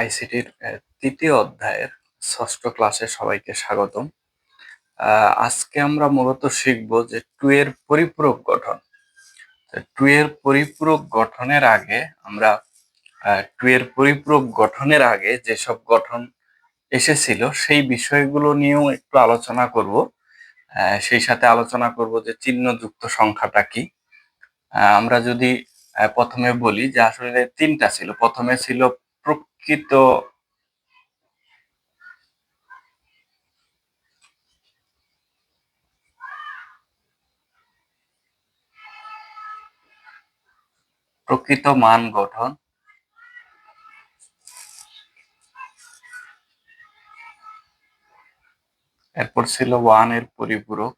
আইসিটির তৃতীয় অধ্যায়ের ষষ্ঠ ক্লাসে সবাইকে স্বাগতম। আজকে আমরা মূলত শিখব যে টু এর পরিপূরক গঠন। টু এর পরিপূরক গঠনের আগে আমরা টু এর পরিপূরক গঠনের আগে যেসব গঠন এসেছিল সেই বিষয়গুলো নিয়েও একটু আলোচনা করব। সেই সাথে আলোচনা করব যে চিহ্নযুক্ত সংখ্যাটা কি। আমরা যদি প্রথমে বলি যে আসলে তিনটা ছিল। প্রথমে ছিল প্রকৃত প্রকৃত মান গঠন। এরপর ছিল ওয়ানের পরিপূরক।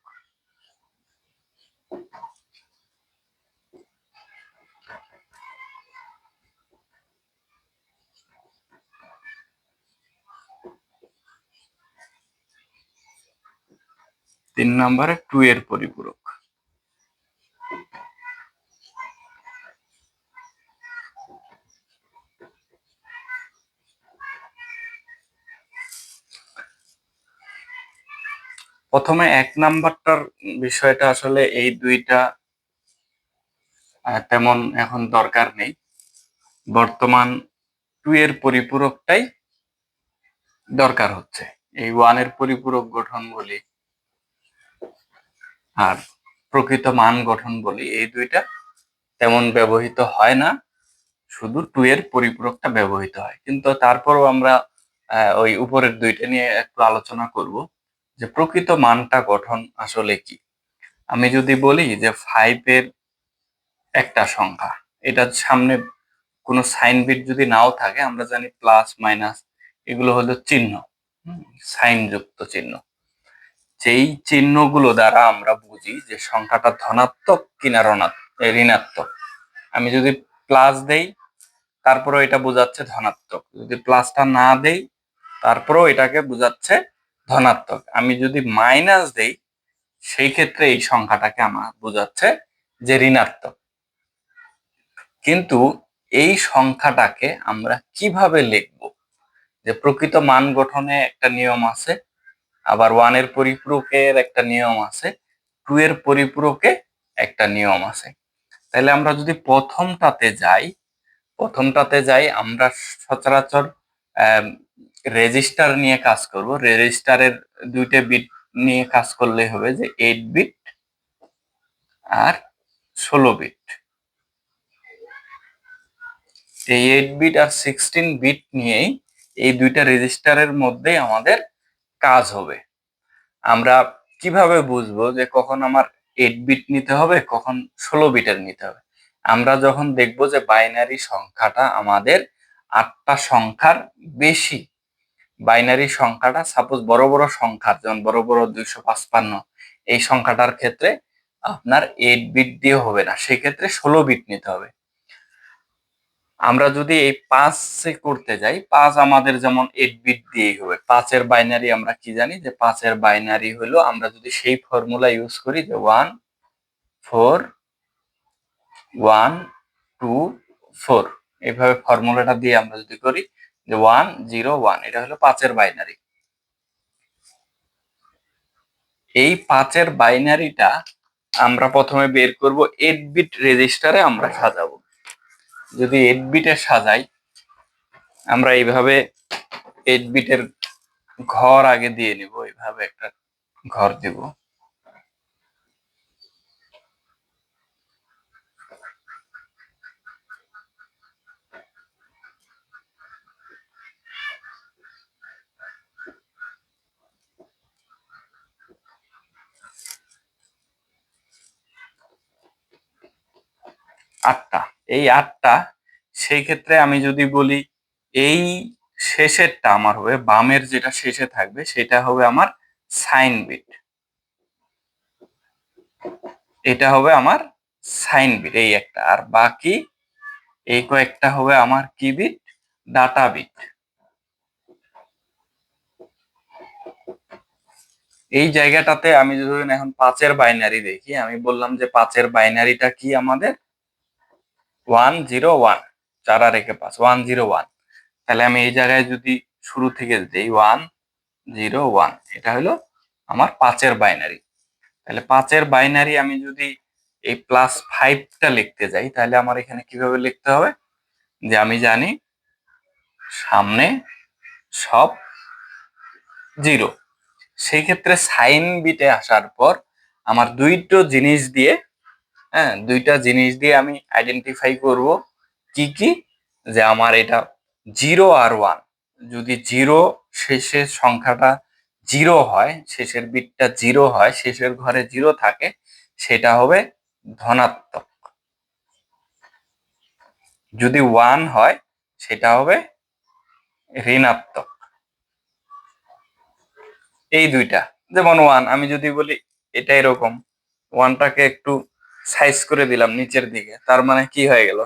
নম্বরে টু এর পরিপূরক। প্রথমে এক নাম্বারটার বিষয়টা আসলে এই দুইটা তেমন এখন দরকার নেই। বর্তমান টু এর পরিপূরকটাই দরকার হচ্ছে। এই ওয়ানের পরিপূরক গঠন বলি আর প্রকৃত মান গঠন বলি এই দুইটা তেমন ব্যবহৃত হয় না। শুধু টু এর পরিপূরকটা ব্যবহৃত হয়। কিন্তু তারপরও আমরা ওই উপরের দুইটা নিয়ে একটু আলোচনা করব যে প্রকৃত মানটা গঠন আসলে কি। আমি যদি বলি যে ফাইভ এর একটা সংখ্যা এটার সামনে কোনো সাইন বিট যদি নাও থাকে, আমরা জানি প্লাস মাইনাস এগুলো হলো চিহ্ন সাইন যুক্ত চিহ্ন। যেই চিহ্নগুলো দ্বারা আমরা বুঝি যে সংখ্যাটা ধনাত্মক কিনা ঋণাত্মক। আমি যদি প্লাস দেই, তারপরেও এটা বোঝাচ্ছে ধনাত্মক। যদি প্লাসটা না দেই, তারপরেও এটাকে বোঝাচ্ছে ধনাত্মক। আমি যদি মাইনাস দেই, সেই ক্ষেত্রে এই সংখ্যাটাকে আমার বোঝাচ্ছে যে ঋণাত্মক। কিন্তু এই সংখ্যাটাকে আমরা কীভাবে লিখব? যে প্রকৃত মান গঠনে একটা নিয়ম আছে আবার ওয়ানের পরিপূরকের একটা নিয়ম আছে টু এর পরিপূরকে একটা নিয়ম আছে। তাহলে আমরা যদি প্রথমটাতে যাই প্রথমটাতে যাই, আমরা সচরাচর রেজিস্টার নিয়ে কাজ করব। রেজিস্টারের দুইটা বিট নিয়ে কাজ করলে হবে যে এইট বিট আর ষোলো বিট এই এইট বিট আর সিক্সটিন বিট নিয়েই এই দুইটা রেজিস্টারের মধ্যে আমাদের কাজ হবে। আমরা কীভাবে বুঝব যে কখন আমার এইট বিট নিতে হবে, কখন ষোলো বিটের নিতে হবে? আমরা যখন দেখব যে বাইনারি সংখ্যাটা আমাদের আটটা সংখ্যার বেশি। বাইনারি সংখ্যাটা সাপোজ বড় বড় সংখ্যা যেমন বড় বড় দুইশো পাঁচপান্ন, এই সংখ্যাটার ক্ষেত্রে আপনার এইট বিট দিয়ে হবে না, সেক্ষেত্রে ষোলো বিট নিতে হবে। আমরা যদি এই পাঁচে করতে যাই, পাঁচ আমাদের যেমন এইট বিট দিয়েই হবে। পাঁচের বাইনারি আমরা কি জানি? যে পাঁচের বাইনারি হলো আমরা যদি সেই ফর্মুলা ইউজ করি যে one four one two four এইভাবে ফর্মুলাটা দিয়ে আমরা যদি করি যে ওয়ান জিরো ওয়ান এটা হলো পাঁচের বাইনারি এই পাঁচের বাইনারিটা আমরা প্রথমে বের করব এইট বিট রেজিস্টারে আমরা সাজাবো। যদি এইট বিটে সাজাই, আমরা এইভাবে এইট বিটের ঘর আগে দিয়ে নিব, এইভাবে একটা ঘর দিব আটটা এই আটটা, সেই ক্ষেত্রে আমি যদি বলি এই শেষেরটা আমার হবে, বামের যেটা শেষে থাকবে সেটা হবে আমার সাইন বিট। এটা হবে আমার সাইন বিট, এই একটা। আর বাকি এই কয়েকটা হবে আমার কি বিট? Data bit. এই জায়গাটাতে আমি যদি এখন পাঁচের বাইনারি দেখি, আমি বললাম যে পাঁচের বাইনারিটা কি আমাদের? ওয়ান জিরো ওয়ান চারা রেখে পাঁচ ওয়ান জিরো ওয়ান তাহলে আমি এই জায়গায় যদি শুরু থেকে দিই ওয়ান জিরো ওয়ান এটা হলো আমার পাঁচের বাইনারি তাহলে পাঁচের বাইনারি আমি যদি এই প্লাস ফাইভটা লিখতে যাই, তাহলে আমার এখানে কীভাবে লিখতে হবে? যে আমি জানি সামনে সব জিরো সেই ক্ষেত্রে সাইন বিটে আসার পর আমার দুইটো জিনিস দিয়ে হ্যাঁ দুইটা জিনিস দিয়ে আমি আইডেন্টিফাই করব কি কি? যে আমার এটা জিরো আর ওয়ান যদি জিরো শেষের সংখ্যাটা জিরো হয়, শেষের বিটটা জিরো হয়, শেষের ঘরে জিরো থাকে, সেটা হবে ধনাত্মক। যদি ওয়ান হয়, সেটা হবে ঋণাত্মক। এই দুইটা, যেমন ওয়ান আমি যদি বলি এটা এরকম ওয়ানটাকে একটু সাইজ করে দিলাম নিচের দিকে। তার মানে কি হয়ে গেল?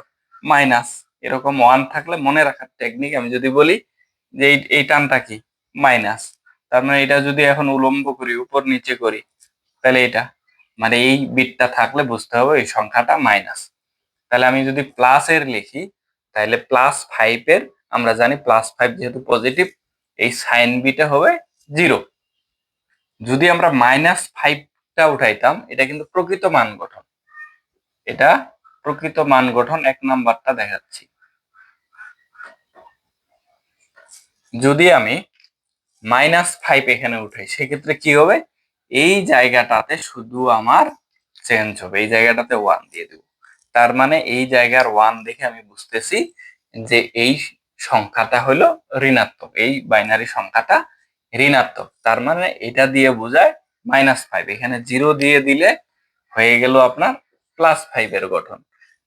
মাইনাস এরকম ওয়ান থাকলে মনে রাখার টেকনিক আমি যদি বলি যে এই টানটা কি? মাইনাস তার মানে এটা যদি এখন উলম্ব করি, উপর নিচে করি, তাহলে এটা মানে এই বিটটা থাকলে বুঝতে হবে এই সংখ্যাটা মাইনাস তাহলে আমি যদি প্লাস এর লিখি, তাহলে প্লাস ফাইভ এর, আমরা জানি প্লাস ফাইভ যেহেতু পজিটিভ এই সাইন বিটা হবে জিরো যদি আমরা মাইনাস ফাইভটা উঠাইতাম, এটা কিন্তু প্রকৃত মান গঠন। এটা প্রকৃত মান গঠন, এক নাম্বারটা দেখাচ্ছি। যদি আমি মাইনাস ফাইভ এখানে উঠাই, সেক্ষেত্রে কি হবে? এই জায়গাটাতে শুধু আমার চেঞ্জ হবে, এই জায়গাটাতে ওয়ান দিয়ে দেব। তার মানে এই জায়গার ওয়ান দেখে আমি বুঝতেছি যে এই সংখ্যাটা হলো ঋণাত্মক, এই বাইনারি সংখ্যাটা ঋণাত্মক। তার মানে এটা দিয়ে বোঝায় মাইনাস ফাইভ এখানে জিরো দিয়ে দিলে হয়ে গেল আপনার প্লাস ফাইভ এর গঠন।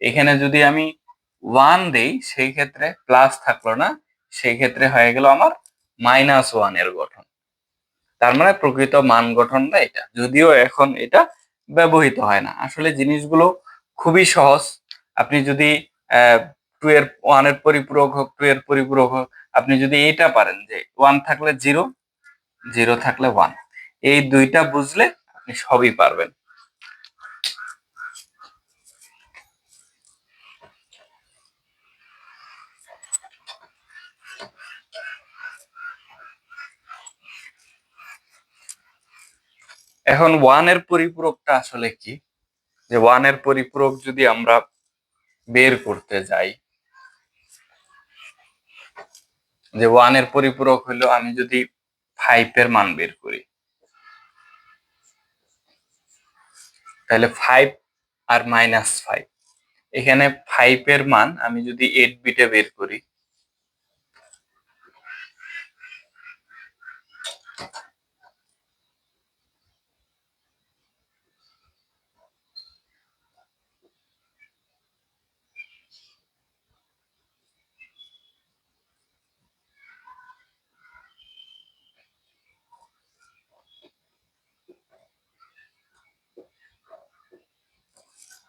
এখানে যদি আমি ওয়ান দেই, সেই ক্ষেত্রে প্লাস থাকল না, সেই ক্ষেত্রে হয়ে গেল আমার মাইনাস ওয়ানের গঠন। তার মানে প্রকৃত মান গঠনটা এটা। যদিও এখন এটা ব্যবহৃত হয় না। আসলে জিনিসগুলো খুবই সহজ। আপনি যদি টু এর ওয়ানের পরিপূরক হোক টু এর পরিপূরক হোক, আপনি যদি এইটা পারেন যে ওয়ান থাকলে জিরো জিরো থাকলে ওয়ান এই দুইটা বুঝলে আপনি সবই পারবেন। এখন ওয়ানের পরিপূরকটা আসলে কি? যে ওয়ানের পরিপূরক যদি আমরা বের করতে যাই, যে ওয়ানের পরিপূরক হলো আমি যদি ফাইভ এর মান বের করি। তাহলে ফাইভ আর মাইনাস ফাইভ এখানে ফাইভ এর মান আমি যদি এইট বিটে বের করি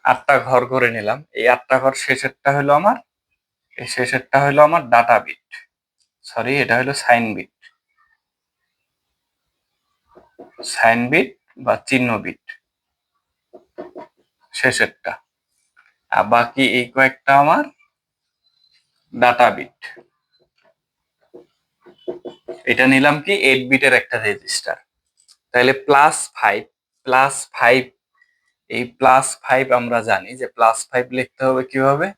আটটা ঘর করে নিলাম। এই আটটা ঘর শেষেরটা হলো আমার, এই শেষেরটা হলো আমার ডাটা বিট সরি এটা হলো সাইন বিট সাইন বিট বা চিহ্ন বিট শেষেরটা। আর বাকি এই কয়েকটা আমার ডাটা বিট এটা নিলাম কি এইট বিটের একটা রেজিস্টার তাহলে প্লাস ফাইভ প্লাস ফাইভ এই প্লাস ফাইভ আমরা জানি যে প্লাস ফাইভ লিখতে হবে কীভাবে?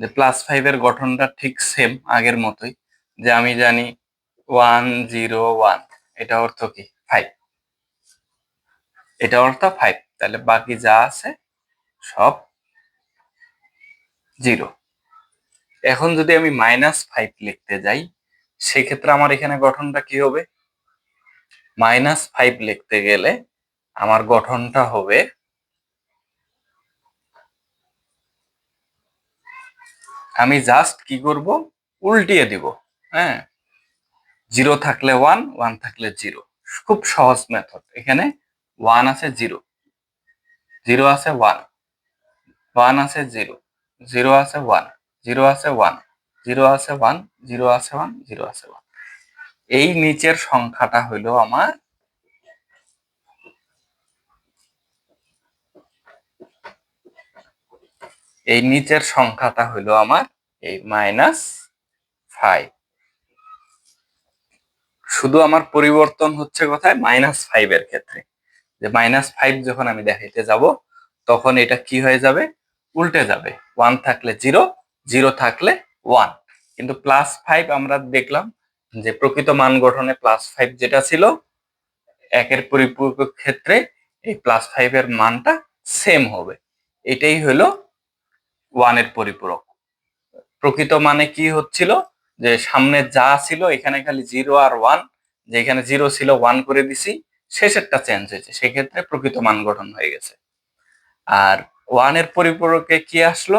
যে প্লাস ফাইভের গঠনটা ঠিক সেম আগের মতোই, যে আমি জানি ওয়ান জিরো ওয়ান এটা অর্থ কি? ফাইভ এটা অর্থ ফাইভ তাহলে বাকি যা আছে সব জিরো এখন যদি আমি মাইনাস ফাইভ লিখতে যাই, সেক্ষেত্রে আমার এখানে গঠনটা কি হবে? মাইনাস ফাইভ লিখতে গেলে আমার গঠনটা হবে আমি জাস্ট কি করব? উল্টিয়ে দিব হ্যাঁ? জিরো থাকলে ওয়ান ওয়ান থাকলে জিরো খুব সহজ মেথড এখানে ওয়ান আছে জিরো জিরো আছে ওয়ান ওয়ান আছে জিরো জিরো আছে ওয়ান জিরো আছে ওয়ান জিরো আছে ওয়ান জিরো আছে ওয়ান জিরো আছে ওয়ান এই নিচের সংখ্যাটা হইল আমার এই নিচের সংখ্যাটা হলো আমার এই মাইনাস ফাইভ শুধু আমার পরিবর্তন হচ্ছে কোথায়? মাইনাস ফাইভ এর ক্ষেত্রে। যে মাইনাস ফাইভ যখন আমি দেখাইতে যাব, তখন এটা কি হয়ে যাবে? উল্টে যাবে। ওয়ান থাকলে জিরো জিরো থাকলে ওয়ান কিন্তু প্লাস ফাইভ আমরা দেখলাম যে প্রকৃত মান গঠনে প্লাস ফাইভ যেটা ছিল, একের পরিপূরক ক্ষেত্রে এই প্লাস ফাইভ এর মানটা সেম হবে। এটাই হলো ওয়ানের পরিপূরক। প্রকৃত মানে কি হচ্ছিল? যে সামনে যা ছিল, এখানে খালি জিরো আর ওয়ান যেখানে জিরো ছিল ওয়ান করে দিছি, শেষেরটা চেঞ্জ হয়েছে। সেক্ষেত্রে প্রকৃত মান গঠন হয়ে গেছে। আর ওয়ানের পরিপূরকে কি আসলো?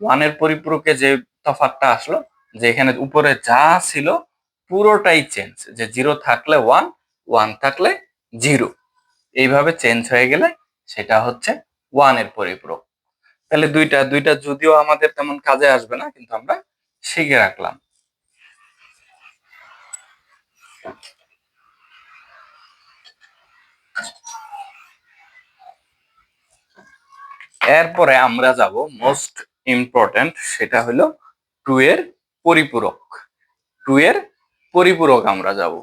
ওয়ানের পরিপূরকে যে তফাতটা আসলো, যে এখানে উপরে যা ছিল, পুরোটাই চেঞ্জ যে জিরো থাকলে ওয়ান ওয়ান থাকলে জিরো এইভাবে চেঞ্জ হয়ে গেলে সেটা হচ্ছে ওয়ানের পরিপূরক। তাহলে দুইটা দুইটা যদিও আমাদের তেমন কাজে আসবে না, কিন্তু আমরা শিখে রাখলাম। এরপরে আমরা যাব মোস্ট ইম্পর্টেন্ট সেটা হলো টু এর পরিপূরক। টু এর পরিপূরক আমরা যাব।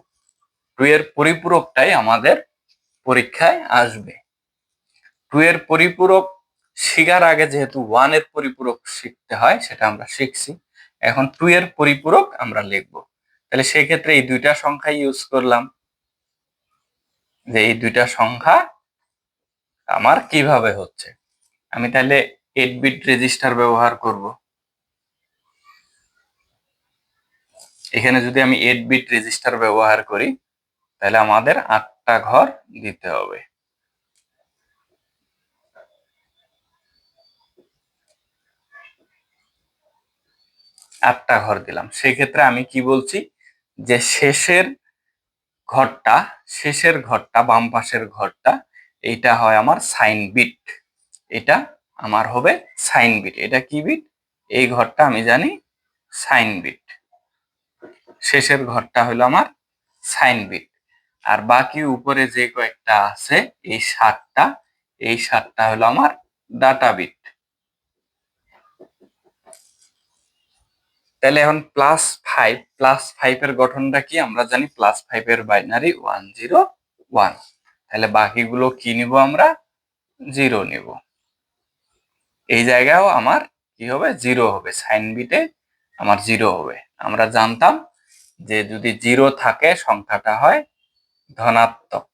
টু এর পরিপূরকটাই আমাদের পরীক্ষায় আসবে। টু এর পরিপূরক শিখার আগে যেহেতু ওয়ানের পরিপূরক শিখতে হয়, সেটা আমরা শিখছি। এখন টু এর পরিপূরক আমরা লিখব। তাহলে সেই ক্ষেত্রে এই দুইটা সংখ্যা ইউজ করলাম। যে এই দুইটা সংখ্যা আমার কীভাবে হচ্ছে? আমি তাহলে এইট বিট রেজিস্টার ব্যবহার করব। এখানে যদি আমি এইট বিট রেজিস্টার ব্যবহার করি, তাহলে আমাদের আটটা ঘর দিতে হবে। আটটা ঘর দিলাম। সেই ক্ষেত্রে আমি কি বলছি? যে শেষের ঘরটা শেষের ঘরটা, বাম পাশের ঘরটা, এইটা হয় আমার সাইন বিট। এটা আমার হবে সাইন বিট। এটা কি বিট? এই ঘরটা আমি জানি সাইন বিট। শেষের ঘরটা হলো আমার সাইন বিট। আর বাকি উপরে যে কয়েকটা আছে, এই সাতটা এই সাতটা হলো আমার ডাটা বিট। তাহলে এখন প্লাস ফাইভ প্লাস ফাইভ এর গঠনটা কি? আমরা জানি প্লাস ফাইভ এর বাইনারি ওয়ান জিরো ওয়ান তাহলে বাকিগুলো কি নিব আমরা? জিরো নিব। এই জায়গাও আমার কি হবে? জিরো হবে। সাইন বিটে আমার জিরো হবে। আমরা জানতাম যে যদি জিরো থাকে, সংখ্যাটা হয় ধনাত্মক।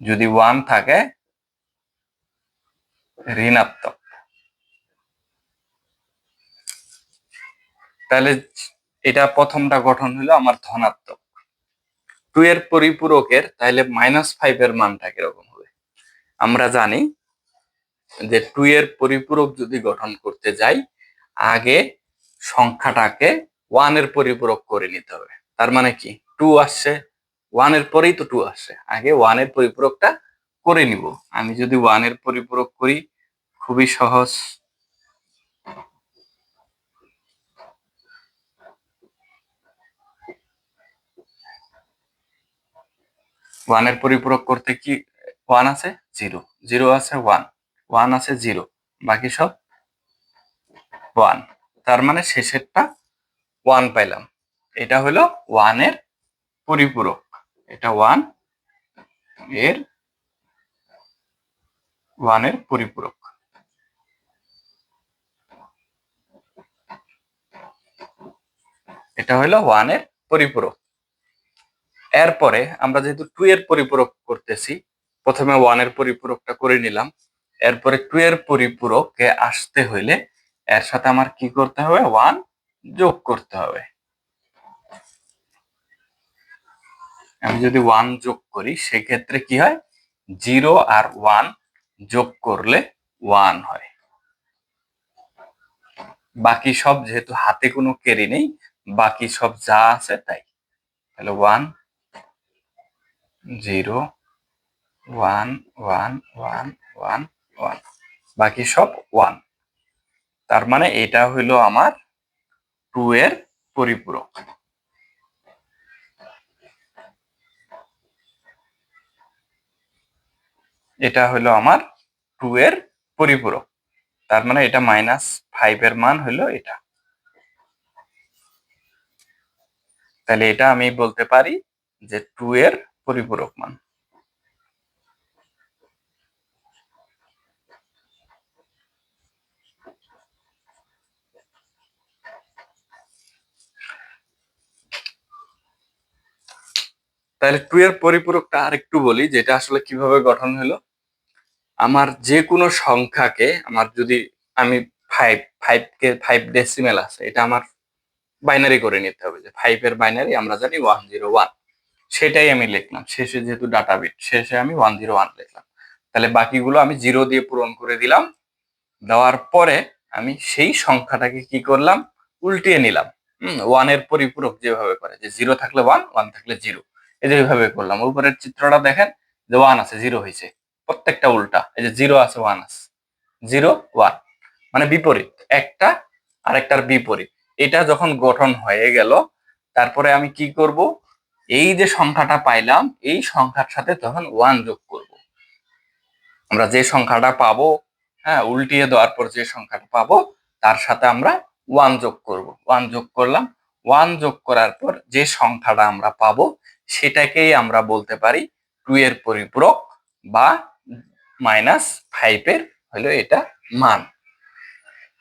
যদি ওয়ান থাকে, ঋণাত্মক। তাহলে এটা প্রথমটা গঠন হলো আমার ধনাত্মক। টু এর পরিপূরকের তাহলে মাইনাস ফাইভ এর মানটা কীরকম হবে? আমরা জানি যে টু এর পরিপূরক যদি গঠন করতে যাই, আগে সংখ্যাটাকে ওয়ানের পরিপূরক করে নিতে হবে। তার মানে কি? টু আসছে ওয়ানের পরেই তো টু আসছে। আগে ওয়ানের পরিপূরকটা করে নিব। আমি যদি ওয়ানের পরিপূরক করি, খুবই সহজ। ওয়ানের পরিপূরক করতে কি ওয়ান আছে? জিরো জিরো আছে ওয়ান ওয়ান আছে জিরো বাকি সব ওয়ান তার মানে শেষেরটা ওয়ান পাইলাম। এটা হলো ওয়ানের পরিপূরক। এটা ওয়ানের ওয়ানের পরিপূরক। এটা হলো ওয়ানের পরিপূরক। এরপরে আমরা যেহেতু টু এর পরিপূরক করতেছি, প্রথমে ওয়ানের পরিপূরকটা করে নিলাম। এরপরে টু এর পরিপূরককে আসতে হইলে এর সাথে আমার কি করতে হবে? ওয়ান যোগ করতে হবে। আমি যদি ওয়ান যোগ করি, সেক্ষেত্রে কি হয়? জিরো আর ওয়ান যোগ করলে ওয়ান হয়। বাকি সব যেহেতু হাতে কোনো কেরি নেই, বাকি সব যা আছে তাই। তাহলে one zero, one one one one one. বাকি সব ওয়ান। তার মানে এটা হইল আমার টু এর পরিপূরক। এটা হলো আমার টু এর পরিপূরক। তার মানে এটা মাইনাস ফাইভ এর মান হলো এটা। তাহলে এটা আমি বলতে পারি যে টু এর পরিপূরক মান। তাহলে টু এর পরিপূরকটা আর একটু বলি, যেটা আসলে কীভাবে গঠন হলো। আমার যে কোনো সংখ্যাকে, আমার যদি আমি ফাইভ ফাইভ কে ফাইভ ডেসিমেল আছে, এটা আমার বাইনারি করে নিতে হবে যে ফাইভ এর বাইনারি আমরা জানি ওয়ান জিরো ওয়ান সেটাই আমি লিখলাম। শেষে যেহেতু ডাটা বিট শেষে আমি ওয়ান জিরো ওয়ান লিখলাম। তাহলে বাকিগুলো আমি জিরো দিয়ে পূরণ করে দিলাম। দেওয়ার পরে আমি সেই সংখ্যাটাকে কি করলাম? উল্টিয়ে নিলাম। ওয়ানের পরিপূরক যেভাবে করে, যে জিরো থাকলে ওয়ান ওয়ান থাকলে জিরো এই যে এইভাবে করলাম। উপরের চিত্রটা দেখেন, যে ওয়ান আছে জিরো হয়েছে। প্রত্যেকটা উল্টা, এই যে জিরো আছে ওয়ান আছে। জিরো ওয়ান মানে বিপরীত। একটা, আরেকটার বিপরীত। এটা যখন গঠন হয়ে গেল, তারপরে আমি কি করব? এই যে সংখ্যাটা পাইলাম, এই সংখ্যার সাথে তখন ওয়ান যোগ করব। আমরা যে সংখ্যাটা পাবো হ্যাঁ উল্টিয়ে দেওয়ার পর যে সংখ্যাটা পাবো, তার সাথে আমরা ওয়ান যোগ করব। ওয়ান যোগ করলাম ওয়ান যোগ করার পর যে সংখ্যাটা আমরা পাবো, সেটাকেই আমরা বলতে পারি টু এর পরিপূরক বা মাইনাস ফাইভের হলো এটা মান।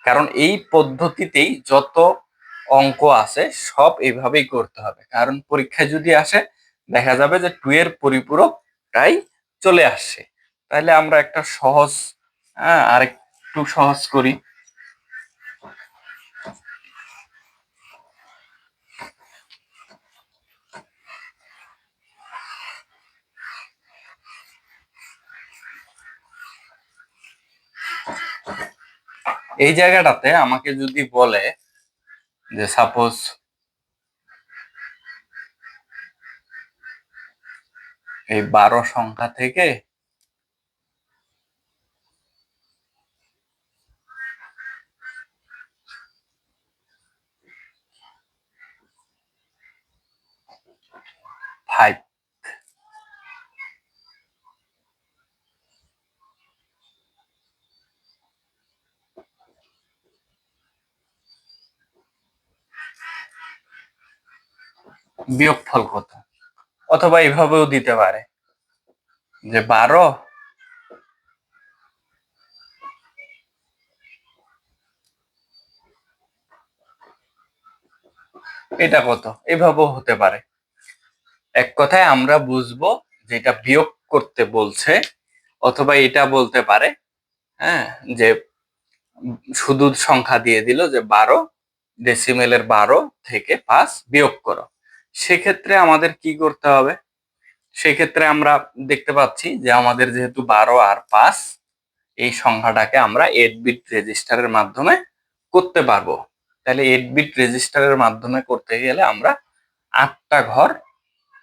কারণ এই পদ্ধতিতেই যত অঙ্ক আছে, সব এইভাবেই করতে হবে। কারণ পরীক্ষায় যদি আসে, দেখা যাবে যে টু এর পরিপূরকটাই চলে আসছে। তাহলে আমরা একটা সহজ হ্যাঁ আরেকটু সহজ করি। এই জায়গাটাতে আমাকে যদি বলে যে সাপোজ এই বারো সংখ্যা থেকে ফাইভ বিয়োগফল কত অথবা এভাবেও দিতে পারে। যে বারো, এটা কত? এভাবেও হতে পারে। এক কথায় আমরা বুঝব যে এটা বিয়োগ করতে বলছে, অথবা এটা বলতে পারে হ্যাঁ যে শুধু সংখ্যা দিয়ে দিল যে বারো ডেসিমেলের বারো থেকে পাঁচ বিয়োগ করো। সেক্ষেত্রে আমাদের কি করতে হবে? সেক্ষেত্রে আমরা দেখতে পাচ্ছি যে আমাদের যেহেতু বারো আর পাঁচ, এই সংখ্যাটাকে আমরা এইট বিট রেজিস্টারের মাধ্যমে করতে পারব। তাহলে এইট বিট রেজিস্টারের মাধ্যমে করতে গেলে আমরা আটটা ঘর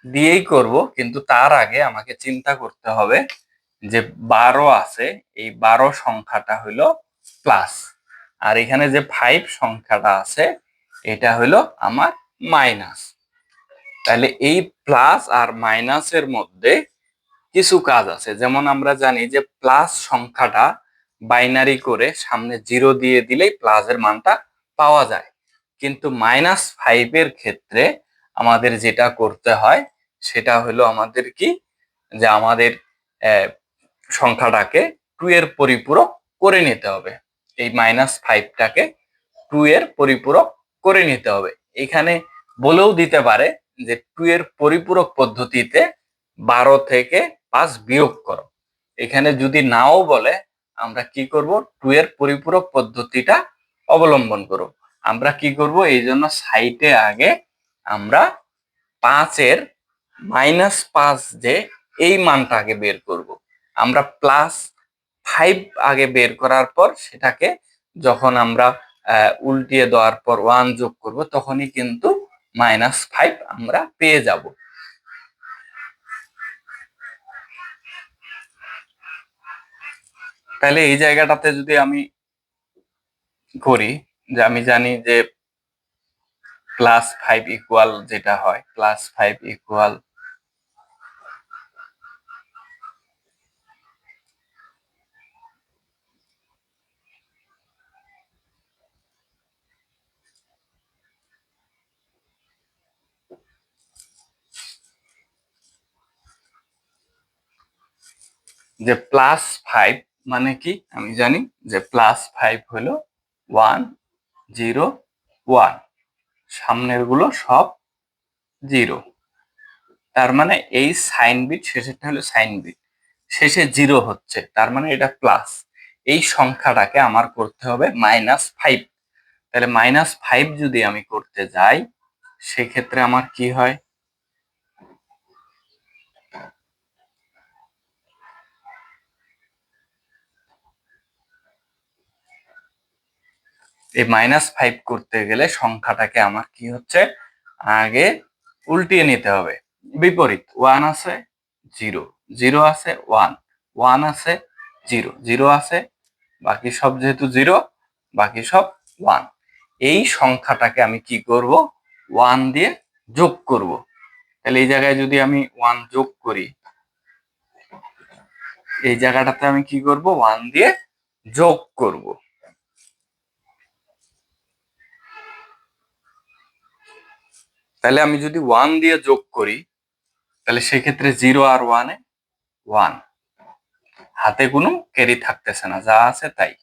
দিয়েই করব, কিন্তু তার আগে আমাকে চিন্তা করতে হবে যে বারো আছে, এই বারো সংখ্যাটা হইল প্লাস আর এখানে যে ফাইভ সংখ্যাটা আছে, এটা হইল আমার মাইনাস তাহলে এই প্লাস আর মাইনাসের মধ্যে কিছু কাজ আছে। যেমন আমরা জানি যে প্লাস সংখ্যাটা বাইনারি করে সামনে জিরো দিয়ে দিলেই প্লাসের মানটা পাওয়া যায়। কিন্তু মাইনাস ফাইভের ক্ষেত্রে আমাদের যেটা করতে হয়, সেটা হলো আমাদের কি? যে আমাদের সংখ্যাটাকে টু এর পরিপূরক করে নিতে হবে। এই মাইনাস ফাইভটাকে টু এর পরিপূরক করে নিতে হবে। এখানে বলেও দিতে পারে যে টু এর পরিপূরক পদ্ধতিতে বারো থেকে পাঁচ বিয়োগ করো। এখানে যদি নাও বলে, আমরা কি করব? টু এর পরিপূরক পদ্ধতিটা অবলম্বন করব। আমরা কি করব? এই জন্য সাইটে আগে আমরা পাঁচের মাইনাস পাঁচ যে এই মানটা আগে বের করব। আমরা প্লাস ফাইভ আগে বের করার পর সেটাকে যখন আমরা উল্টিয়ে দেওয়ার পর ওয়ান যোগ করব, তখনই কিন্তু মাইনাস ফাইভ আমরা পেয়ে যাব। তাহলে এই জায়গাটাতে যদি আমি করি যে আমি জানি যে প্লাস ফাইভ ইকুয়াল যেটা হয় প্লাস ফাইভ ইকুয়াল যে প্লাস ফাইভ মানে কি? আমি জানি যে প্লাস ফাইভ হলো ওয়ান জিরো ওয়ান সামনেরগুলো সব জিরো তার মানে এই সাইন বিট শেষেরটা হলো সাইন বিট শেষে জিরো হচ্ছে, তার মানে এটা প্লাস এই সংখ্যাটাকে আমার করতে হবে মাইনাস ফাইভ তাহলে মাইনাস ফাইভ যদি আমি করতে যাই, সেক্ষেত্রে আমার কি হয়? এই মাইনাস ফাইভ করতে গেলে সংখ্যাটাকে আমার কি হচ্ছে? আগে উল্টিয়ে নিতে হবে। বিপরীত ওয়ান আছে জিরো জিরো আছে ওয়ান ওয়ান আছে জিরো জিরো আছে, বাকি সব যেহেতু জিরো বাকি সব ওয়ান এই সংখ্যাটাকে আমি কি করব? ওয়ান দিয়ে যোগ করব। তাহলে এই জায়গায় যদি আমি ওয়ান যোগ করি, এই জায়গাটাতে আমি কি করব? ওয়ান দিয়ে যোগ করব। তাহলে আমি যদি ওয়ান দিয়ে যোগ করি, তাহলে সেক্ষেত্রে জিরো আর ওয়ানে ওয়ান হাতে কোনো ক্যারি থাকতেছে না, যা আছে তাই।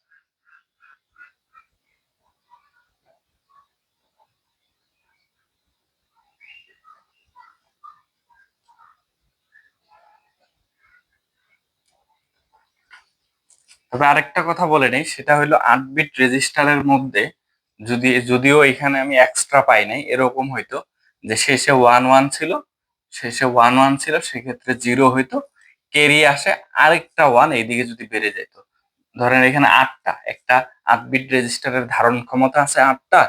তবে আরেকটা কথা বলে নেই, সেটা হলো আট বিট রেজিস্টারের মধ্যে যদি, যদিও এখানে আমি এক্সট্রা পাই নাই, এরকম হইতো যে শেষে ওয়ান ওয়ান ছিল, শেষে ওয়ান ওয়ান ছিল, সেক্ষেত্রে জিরো হইতো। কেরি আসে আরেকটা ওয়ান এইদিকে যদি বেড়ে যেত ধরেন এখানে আটটা, একটা আট বিট রেজিস্টারের ধারণ ক্ষমতা আছে আটটা,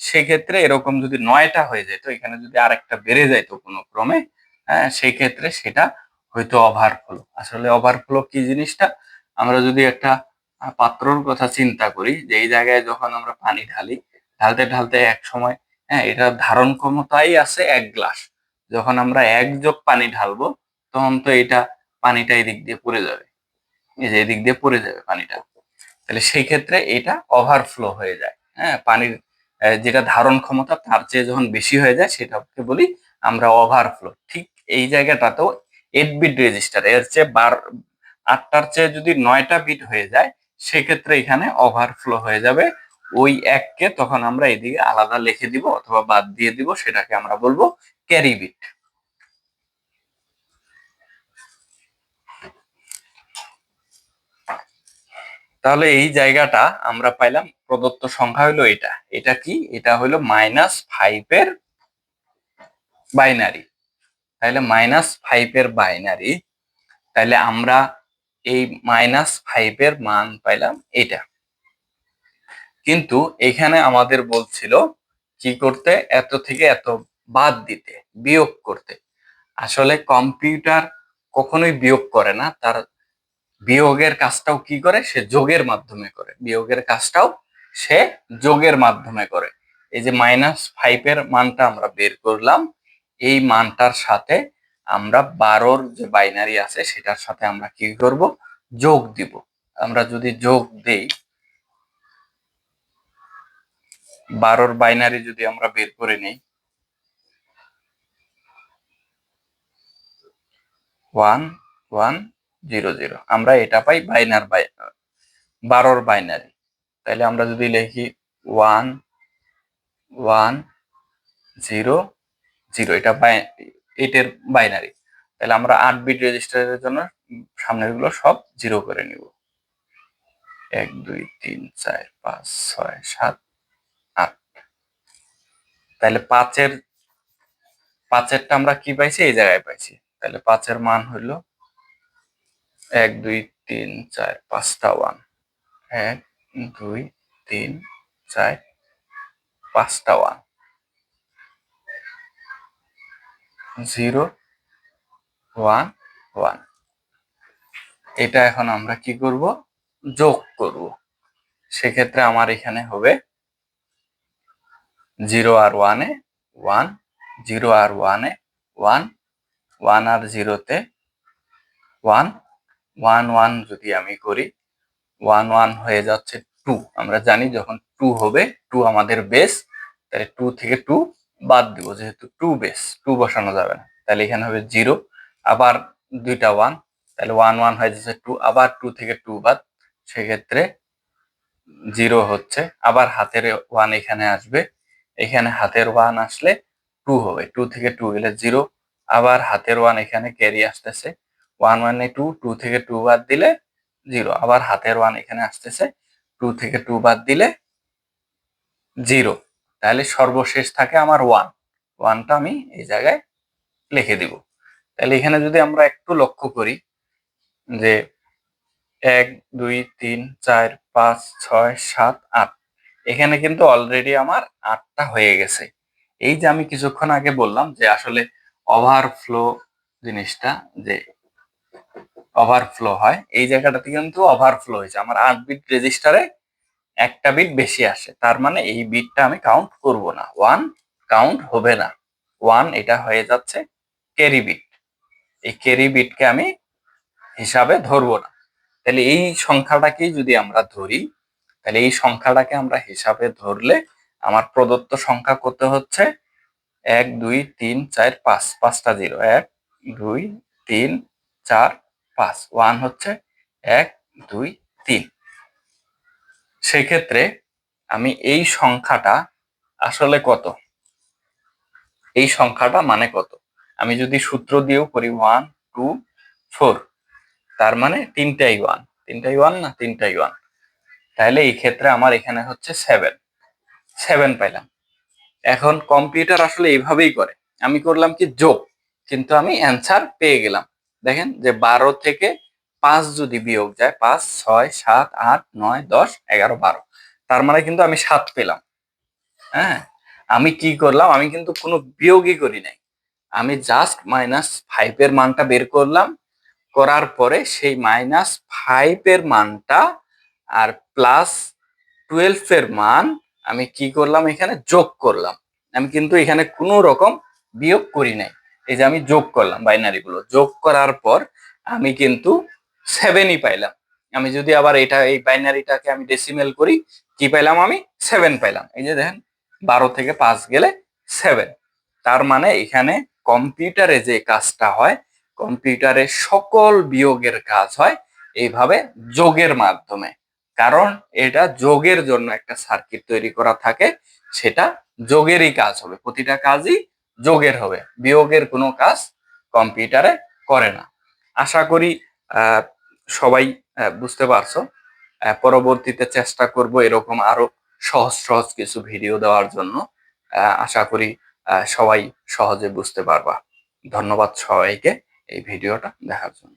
সেক্ষেত্রে এরকম যদি নয়টা হয়ে যেত এখানে যদি আরেকটা বেড়ে যাইতো কোনো ক্রমে হ্যাঁ সেই ক্ষেত্রে সেটা হয়তো ওভারফ্লো আসলে ওভারফ্লো কি জিনিসটা? আমরা যদি একটা পাত্রর কথা চিন্তা করি যে এই জায়গায় যখন আমরা পানি ঢালি, ঢালতে ঢালতে এক সময় হ্যাঁ এটা ধারণ ক্ষমতাই আছে এক গ্লাস। যখন আমরা এক যোগ পানি ঢালবো, তখন তো এটা পানিটা এদিক দিয়ে পড়ে যাবে। এই যে এদিক দিয়ে পড়ে যাবে পানিটা। তাহলে সেই ক্ষেত্রে এটা ওভারফ্লো হয়ে যায়। হ্যাঁ পানির যেটা ধারণ ক্ষমতা, তার চেয়ে যখন বেশি হয়ে যায়, সেটাকে বলি আমরা ওভারফ্লো ঠিক এই জায়গাটাতেও এইট বিট রেজিস্টার এর চেয়ে বার, আটটার চেয়ে যদি নয়টা বিট হয়ে যায়, সেক্ষেত্রে এখানে ওভারফ্লো হয়ে যাবে। ওই এককে তখন আমরা এদিকে আলাদা লিখে দিব অথবা বাদ দিয়ে দিব, সেটাকে আমরা বলব ক্যারি বিট। তাহলে এই জায়গাটা আমরা পাইলাম, প্রদত্ত সংখ্যা হলো এটা। এটা কি? এটা হলো মাইনাস ফাইভের বাইনারি তাহলে মাইনাস ফাইভের বাইনারি তাহলে আমরা এই মাইনাস ফাইভের মান পাইলাম এটা কিন্তু এখানে আমাদের বলছিল কি করতে, এত থেকে এত বাদ দিতে, বিয়োগ করতে। আসলে কম্পিউটার কখনোই বিয়োগ করে না, তার বিয়োগের কাজটাও কি করে, সে যোগের মাধ্যমে করে। বিয়োগের কাজটাও সে যোগের মাধ্যমে করে। এই যে মাইনাস ফাইভের মানটা আমরা বের করলাম, এই মানটার সাথে আমরা বারোর যে বাইনারি আছে, সেটার সাথে আমরা কি করব? যোগ দিব। আমরা যদি যোগ দেই বারোর বাইনারি যদি আমরা বের করে নেই। One one, zero zero. আমরা এটা পাই বাইনার বাই বারোর বাইনারি। তাহলে আমরা যদি লিখি ওয়ান ওয়ান, জিরো জিরো। এটা এটের বাইনারি। তাহলে আমরা আট বিট রেজিস্টারের জন্য সামনেরগুলো সব জিরো করে নিব। এক, দুই, তিন, চার, পাঁচ, ছয়, সাত তাহলে পাঁচের, পাঁচেরটা আমরা কি পাইছি? এই জায়গায় পাইছি। তাহলে পাঁচের মান হইল এক, দুই, তিন, চার, পাঁচটা ওয়ান এক, দুই, তিন, চার, পাঁচটা ওয়ান জিরো ওয়ান ওয়ান এটা এখন আমরা কি করব? যোগ করব। সেক্ষেত্রে আমার এখানে হবে জিরো আর ওয়ানে ওয়ান জিরো আর ওয়ানে ওয়ান ওয়ান আর জিরোতে ওয়ান ওয়ান ওয়ান যদি আমি করি ওয়ান ওয়ান হয়ে যাচ্ছে টু আমরা জানি যখন টু হবে টু আমাদের বেস তাহলে টু থেকে টু বাদ দিব, যেহেতু টু বেস টু বসানো যাবে না। তাহলে এখানে হবে জিরো আবার দুইটা ওয়ান তাহলে ওয়ান ওয়ান হয়ে যাচ্ছে টু আবার টু থেকে টু বাদ, সেক্ষেত্রে জিরো হচ্ছে, আবার হাতের ওয়ান এখানে আসবে এখানে হাতের ওয়ান আসলে টু হবে। টু থেকে টু গেলে জিরো আবার হাতের ওয়ান এখানে ক্যারি আসতেছে। ওয়ান ওয়ানে টু টু থেকে টু বাদ দিলে জিরো আবার হাতের ওয়ান এখানে আসতেছে। টু থেকে টু বাদ দিলে জিরো তাহলে সর্বশেষ থাকে আমার ওয়ান ওয়ানটা আমি এই জায়গায় লিখে দিব। তাহলে এখানে যদি আমরা একটু লক্ষ্য করি যে এক, দুই, তিন, চার, পাঁচ, ছয়, সাত, আট এখানে কিন্তু অলরেডি আমার আটটা হয়ে গেছে। এই যে আমি কিছুক্ষণ আগে বললাম যে আসলে ওভারফ্লো জিনিসটা যে ওভারফ্লো হয়, এই জায়গাটাতে কিন্তু ওভারফ্লো হয়েছে। আমার আট বিট রেজিস্টারে একটা বিট বেশি আসে। তার মানে এই বিটটা আমি কাউন্ট করব না। ওয়ান কাউন্ট হবে না। ওয়ান এটা হয়ে যাচ্ছে ক্যারি বিট এই ক্যারি বিটকে আমি হিসাবে ধরবো না। তাহলে এই সংখ্যাটাকেই যদি আমরা ধরি তাহলে এই সংখ্যাটাকে আমরা হিসাবে ধরলে আমার প্রদত্ত সংখ্যা কত হচ্ছে? এক, দুই, তিন, চার, পাঁচ। পাঁচটা জিরো। এক, দুই, তিন, চার, পাঁচ। ওয়ান হচ্ছে এক, দুই, তিন। সেক্ষেত্রে আমি এই সংখ্যাটা আসলে কত? এই সংখ্যাটা মানে কত? আমি যদি সূত্র দিয়েও করি ওয়ান, টু, ফোর, তার মানে তিনটাই ওয়ান। তিনটাই ওয়ান না তিনটাই ওয়ান? তাহলে এই ক্ষেত্রে আমার এখানে হচ্ছে সেভেন সেভেন পাইলাম। এখন কম্পিউটার আসলে এইভাবেই করে। আমি করলাম কি যোগ, কিন্তু আমি অ্যান্সার পেয়ে গেলাম। দেখেন যে বারো থেকে পাঁচ যদি বিয়োগ যায়, পাঁচ, ছয়, সাত, আট, নয়, দশ, এগারো, বারো। তার মানে কিন্তু আমি সাত পেলাম। হ্যাঁ? আমি কি করলাম? আমি কিন্তু কোনো বিয়োগই করি নাই। আমি জাস্ট মাইনাস ফাইভের মানটা বের করলাম। করার পরে সেই মাইনাস ফাইভের মানটা আর প্লাস টুয়েলভের মান আমি কি করলাম এখানে? যোগ করলাম। আমি কিন্তু এখানে কোনো রকম বিয়োগ করি নাই। এই যে আমি যোগ করলাম বাইনারি গুলো। যোগ করার পর আমি কিন্তু সেভেনই পাইলাম। আমি যদি আবার এটা, এই বাইনারিটাকে আমি ডেসিমেল করি, কি পাইলাম আমি? সেভেন পাইলাম। এই যে দেখেন, বারো থেকে পাঁচ গেলে সেভেন তার মানে এখানে কম্পিউটারে যে কাজটা হয়, কম্পিউটারে সকল বিয়োগের কাজ হয়, এইভাবে যোগের মাধ্যমে। কারণ এটা যোগের জন্য একটা সার্কিট তৈরি করা থাকে, সেটা যোগেরই কাজ হবে। প্রতিটা কাজই যোগের হবে, বিয়োগের কোনো কাজ কম্পিউটারে করে না। আশা করি সবাই বুঝতে পারছ। পরবর্তীতে চেষ্টা করব এরকম আরও সহজ সহজ কিছু ভিডিও দেওয়ার জন্য। আশা করি সবাই সহজে বুঝতে পারবা। ধন্যবাদ সবাইকে এই ভিডিওটা দেখার জন্য।